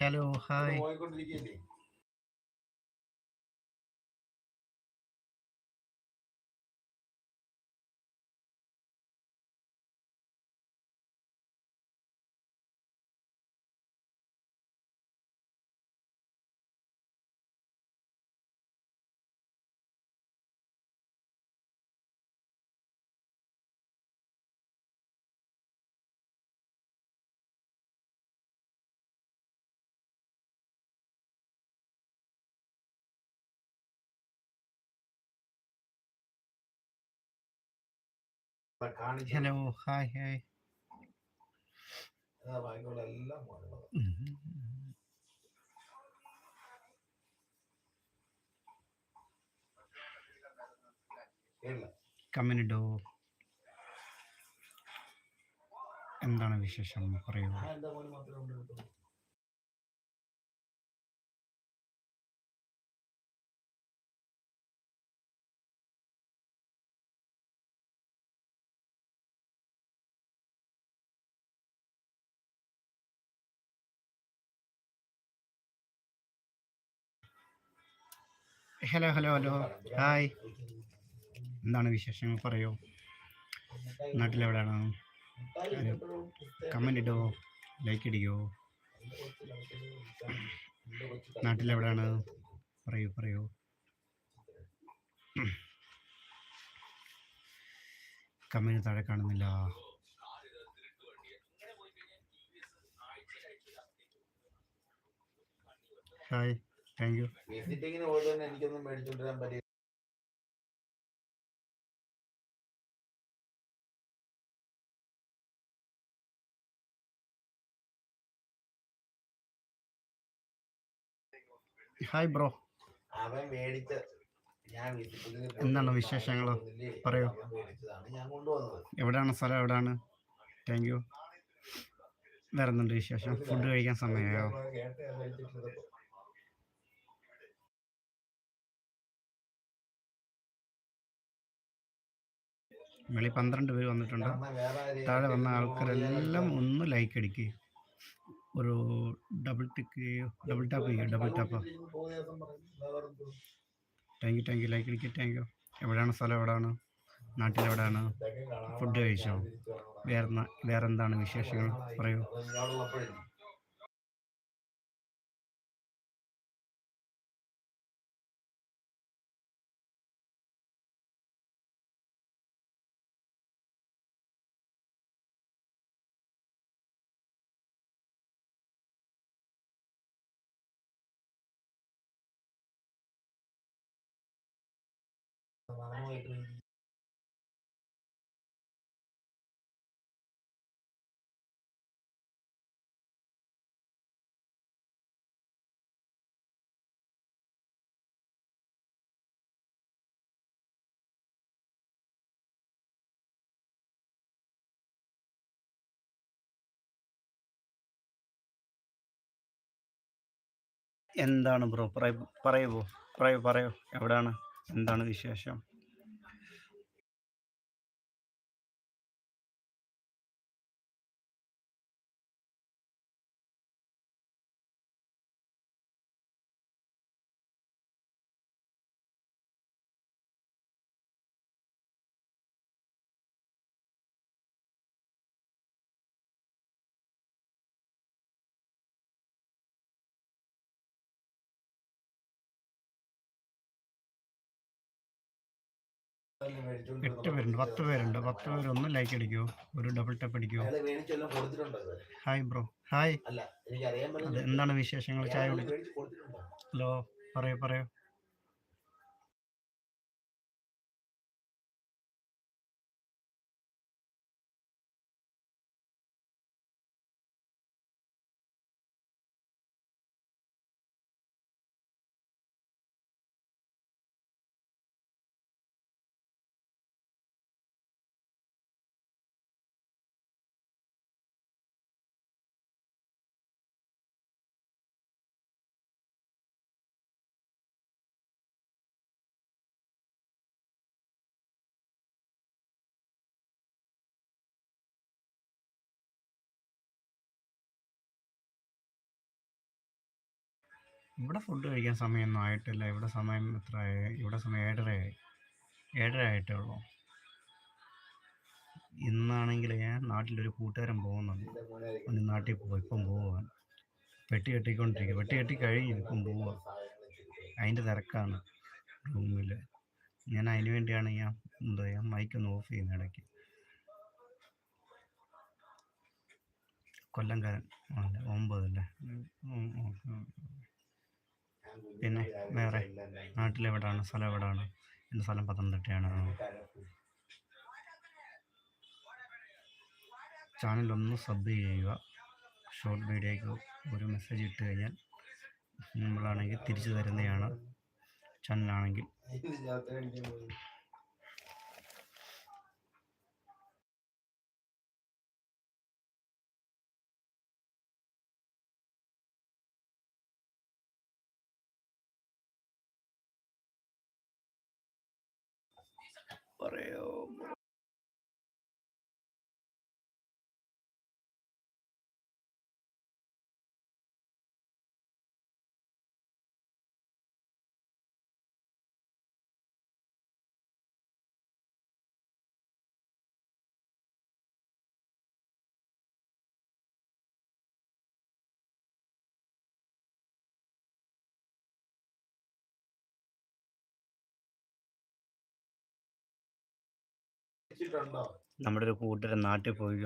Hello hi പോയിക്കൊണ്ടിരിക്കുകയല്ലേ കാണിച്ചു hello hi hi. എല്ലാം എന്താണ് വിശേഷം? പറയൂ. Hello hello hello. ഹായ്. എന്താണ് വിശേഷങ്ങൾ? പറയൂ. നാട്ടിലെവിടെയാണ്? കമന്റ് ഇടോ ലൈക്ക് ഇടിക്കോ നാട്ടിലെവിടെയാണ്? പറയൂ പറയൂ. കമന്റ് താഴെ കാണുന്നില്ല. ഹായ്. താങ്ക് യു വിസിറ്റിങ്ങിന് പോയത് തന്നെ എനിക്കൊന്നും മേടിച്ചോണ്ടിരാൻ പറ്റില്ല ഹായ് ബ്രോ അവൻ മേടിച്ച എന്താണ് വിശേഷങ്ങൾ? അവൻ പറയൂ. എവിടെയാണ് സ്ഥലം? എവിടെയാണ് താങ്ക് യു വരുന്നുണ്ട് വിശേഷം? ഫുഡ് കഴിക്കാൻ സമയമായോ? വെളി പന്ത്രണ്ട് പേര് വന്നിട്ടുണ്ട്. താഴെ വന്ന ആൾക്കാരെല്ലാം ഒന്ന് ലൈക്ക് അടിക്കുക ഒരു ഡബിൾ ടിക്ക് ഡബിൾ ടാപ്പ് ചെയ്യുക double tap thank you thank you like അടിക്കുക താങ്ക് യു എവിടെയാണ് സ്ഥലം എവിടെയാണ്? നാട്ടിലെവിടെയാണ് ഫുഡ് കഴിച്ചോ? വേറെ വേറെന്താണ് വിശേഷങ്ങൾ? പറയൂ. എന്താണ് ബ്രോ? പറയൂ പറയൂ പറയൂ പറയൂ. എവിടെയാണ് എന്താണ് വിശേഷം? എട്ട് പേരുണ്ട്. പത്ത് പേരുണ്ട്. പത്ത് പേരൊന്ന് ഒന്ന് ലൈക്ക് അടിക്കൂ. ഒരു ഡബിൾ ടാപ്പ് അടിക്കൂ. ഹായ് ബ്രോ ഹായ് എന്താണ് വിശേഷങ്ങൾ? ചായ കുടിക്കും ഹലോ പറയൂ പറയൂ. ഇവിടെ ഫുഡ് കഴിക്കാൻ സമയമൊന്നും ആയിട്ടില്ല. ഇവിടെ സമയം എത്ര ഇവിടെ സമയം ഏഴരയായി. ഏഴര ആയിട്ടേ ഉള്ളൂ ഇന്നാണെങ്കിൽ ഞാൻ നാട്ടിലൊരു കൂട്ടുകാരൻ പോകുന്നുണ്ട്. ഒന്ന് നാട്ടിൽ പോവാ. ഇപ്പം പോവാൻ പെട്ടി കെട്ടിക്കൊണ്ടിരിക്കുക പെട്ടി കെട്ടി കഴിഞ്ഞു ഇപ്പം പോവാ. അതിന്റെ തിരക്കാണ് റൂമിൽ ഞാൻ അതിന് വേണ്ടിയാണ് ഞാൻ എന്താ ഞാൻ മൈക്കൊന്ന് ഓഫ് ചെയ്യുന്ന ഇടയ്ക്ക്. കൊല്ലംകാരൻ. അല്ല? ഒമ്പതല്ലേ ഉം. പിന്നെ വേറെ നാട്ടിലെവിടാണ്? സ്ഥലം എവിടാണ് എന്റെ സ്ഥലം പത്തനംതിട്ടയാണ്. ചാനലൊന്ന് സബ് ചെയ്യുക. ഷോർട്ട് വീഡിയോയ്ക്ക് ഒരു മെസ്സേജ് ഇട്ട് കഴിഞ്ഞാൽ നമ്മളാണെങ്കിൽ തിരിച്ചു തരുന്നതാണ് ചാനലാണെങ്കിൽ. പറയോ നമ്മുടെ ഒരു കൂട്ടുകാരൻ നാട്ടിൽ പോയി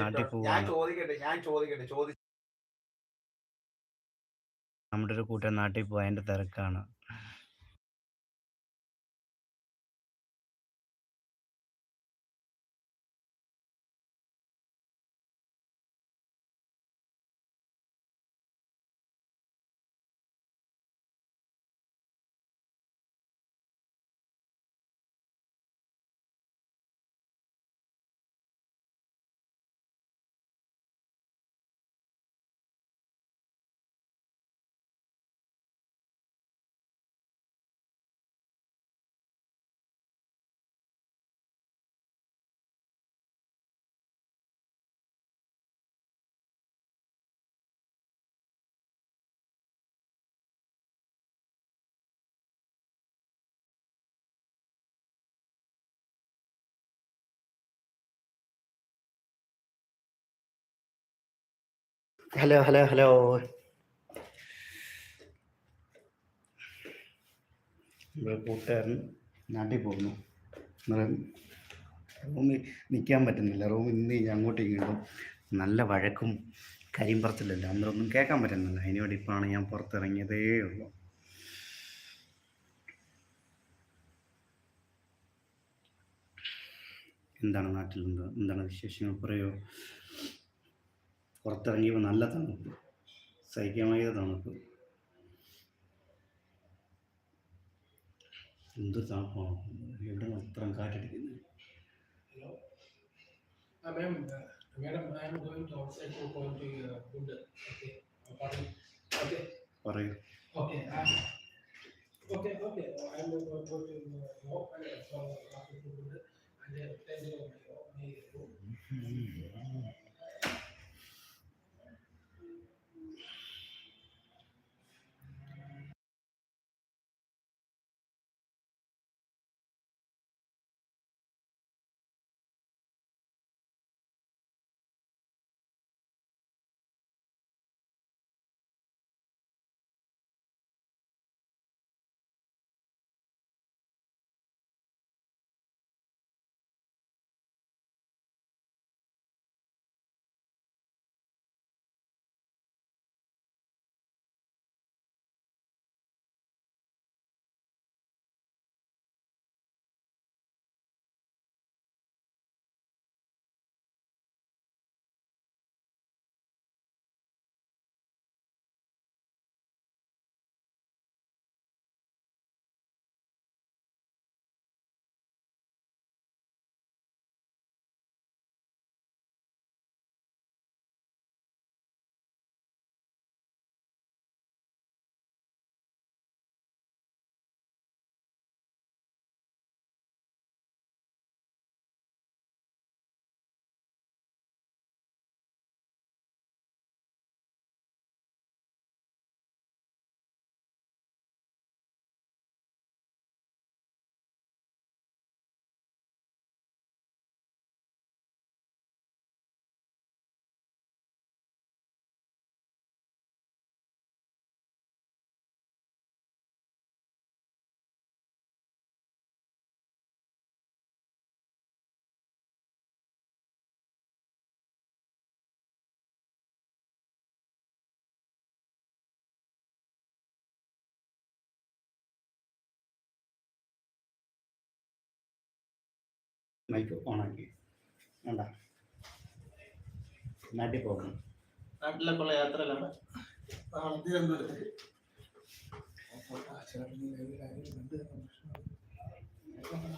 നാട്ടിൽ പോവാണ് നമ്മുടെ ഒരു കൂട്ടുകാരൻ നാട്ടിൽ പോയതിന്റെ തിരക്കാണ്. Hello hello hello. നമ്മുടെ കൂട്ടുകാരൻ നാട്ടിൽ പോകുന്നു. റൂമിൽ നിൽക്കാൻ പറ്റുന്നില്ല. റൂമിൽ നിന്ന് കഴിഞ്ഞാൽ അങ്ങോട്ടും ഇങ്ങോട്ടും നല്ല വഴക്കും കരിമ്പറച്ചിലല്ല. അന്നേരമൊന്നും കേൾക്കാൻ പറ്റുന്നില്ല. അതിനോട് ഇപ്പോഴാണ് ഞാൻ പുറത്തിറങ്ങിയതേ ഉള്ളൂ. എന്താണ് നാട്ടിൽ എന്താ എന്താണ് വിശേഷങ്ങൾ? പറയോ. പുറത്തിറങ്ങിയപ്പോൾ നല്ല തണുപ്പ് സഹിക്കാൻ വയ്യ തണുപ്പ് എന്ത് തണുപ്പാണ് എവിടെ അത്രയും കാറ്റടിക്കുന്നത് Uh, uh, going to to going to uh. Uh. പറയൂ Okay. Uh, okay. Okay. I am going to go to uh, walk and uh, food and then tell you my my mike ഓണാക്കി വേണ്ട നാട്ടിൽ പോകണം നാട്ടിലേക്കുള്ള യാത്രയിലാണ് നാളെ തിരുവനന്തപുരത്തേക്ക് ചേട്ടൻ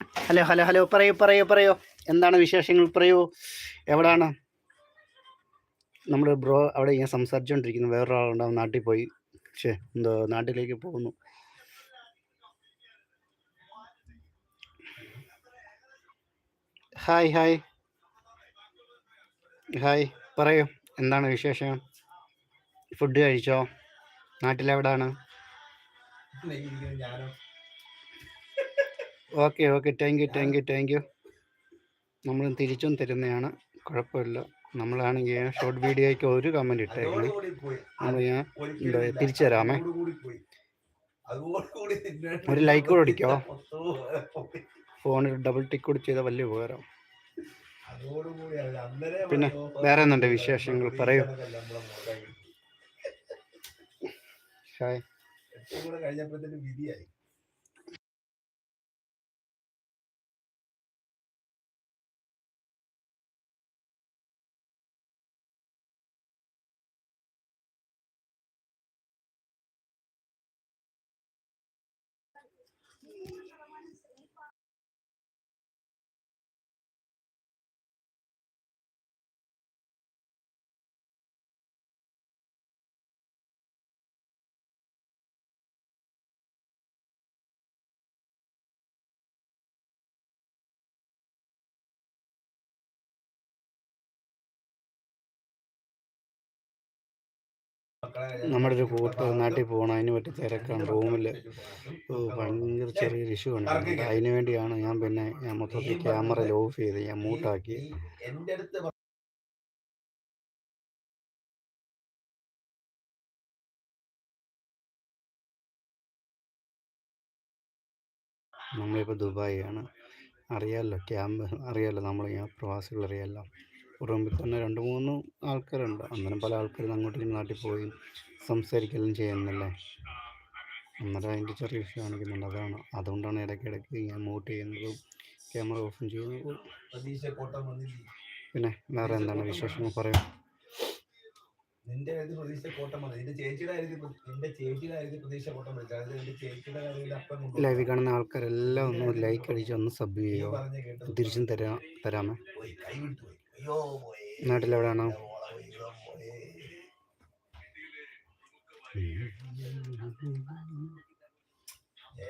hello hello hello പറയൂ പറയൂ പറയൂ. എന്താണ് വിശേഷങ്ങൾ? പറയൂ. എവിടാണ്? നമ്മുടെ ബ്രോ അവിടെ ഞാൻ സംസാരിച്ചുകൊണ്ടിരിക്കുന്നു വേറൊരാളുണ്ടാവും നാട്ടിൽ പോയി. പക്ഷേ എന്തോ നാട്ടിലേക്ക് പോകുന്നു. Hi hi. ഹായ് പറയൂ. എന്താണ് വിശേഷം? ഫുഡ് കഴിച്ചോ? നാട്ടിലെവിടാണ്? ഞാനോ okay okay thank you thank you thank you നമ്മൾ തിരിച്ചും തരുന്നതാണ്. കുഴപ്പമില്ല. നമ്മളാണെങ്കിൽ ഷോർട്ട് വീഡിയോയ്ക്ക് ഒരു കമന്റ് ഇട്ടേക്കണം നമ്മൾ ഞാൻ. തിരിച്ചു തരാമേ. ഒരു ലൈക്ക് കൂടെ അടിക്കോ? ഫോണിൽ ഡബിൾ ടിക്ക് കൂടി ചെയ്താൽ വലിയ ഉപകാരം. പിന്നെ വേറെ എന്തുണ്ട് വിശേഷങ്ങൾ? പറയൂ. ഷായ്. കഴിഞ്ഞപ്പോഴത്തേക്ക് വിധിയായി. Yeah. നമ്മുടെ ഒരു കൂട്ട് നാട്ടിൽ പോകണം അതിന് പറ്റി തിരക്കാണ് റൂമിൽ ഭയങ്കര ചെറിയൊരു ഇഷ്യൂ ഉണ്ട് അതിന് വേണ്ടിയാണ് ഞാൻ പിന്നെ ഞാൻ മൊത്തത്തിൽ ക്യാമറ ഓഫ് ചെയ്ത് ഞാൻ മൂട്ടാക്കി നമ്മളിപ്പോൾ ദുബായിയാണ്. അറിയാമല്ലോ ക്യാമ്പ് അറിയാമല്ലോ നമ്മൾ ഞാൻ പ്രവാസികൾ അറിയാമല്ലോ റൂമിൽ തന്നെ രണ്ട് മൂന്ന് ആൾക്കാരുണ്ട്. അന്നേരം പല ആൾക്കാരും അങ്ങോട്ടും നാട്ടിൽ പോയി സംസാരിക്കലും ചെയ്യുന്നില്ലേ? അന്നേരം അതിന്റെ ചെറിയ ഇഷ്യൂ കാണിക്കുന്നുണ്ട്. അതാണ്. അതുകൊണ്ടാണ് ഇടയ്ക്കിടയ്ക്ക് ഞാൻ മൂട്ട് ചെയ്യുന്നതും. ക്യാമറ ഓഫും ചെയ്യുന്നതും. പിന്നെ വേറെ എന്താണ് വിശേഷങ്ങൾ? പറയും. നിന്റെ കാര്യത്തിൽ പ്രതീക്ഷ കോട്ടം വന്നു. നിന്റെ ചേച്ചിയുടെ കാര്യത്തിൽ നിന്റെ ചേച്ചിയുടെ കാര്യത്തിൽ പ്രതീക്ഷ കോട്ടം വിളിച്ചു. അതായത് നിന്റെ ചേച്ചിയുടെ കാര്യത്തിൽ അപ്പം ലൈവ് കാണുന്ന ആൾക്കാരെല്ലാം ഒന്ന് ലൈക്ക് അടിച്ച് ഒന്ന് സബ് ചെയ്യുക തിരിച്ചും തരാ തരാമേ. കൈവിട്ടു പോയി. നാട്ടിലെവിടെയാണോ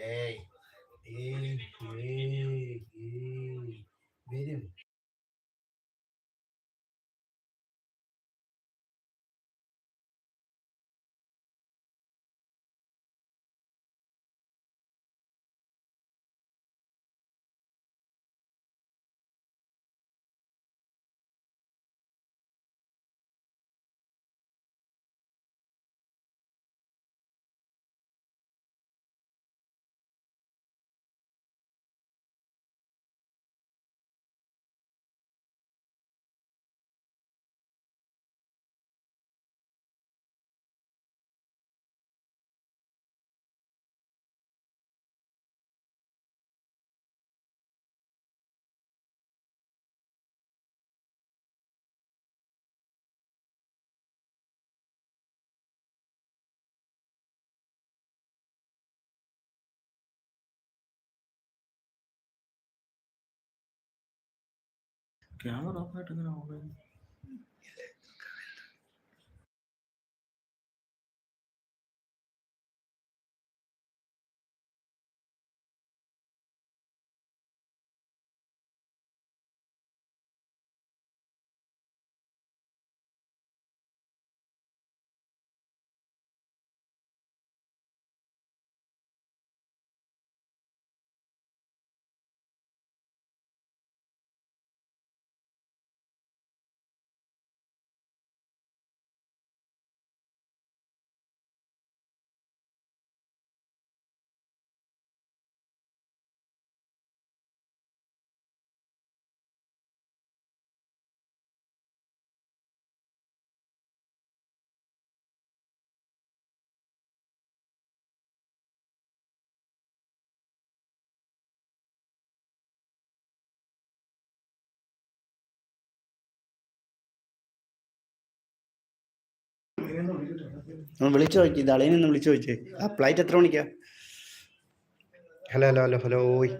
ഏയ് ഏയ് ഏയ്. വരും. ക്യാമറ ഓഫ് ആയിട്ട് ഇങ്ങനെ ഓൺ ഒന്ന് വിളിച്ചു നോക്കി ഇത് അളിയനെ ഒന്ന് വിളിച്ചു ചോദിച്ചേ ആ ഫ്ലൈറ്റ് എത്ര മണിക്കാ? ഹലോ ഹലോ ഹലോ ഹലോ ഓയ്.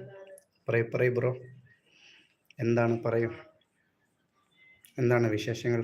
പറയൂ പറയൂ ബ്രോ. എന്താണ് പറയൂ? എന്താണ് വിശേഷങ്ങൾ?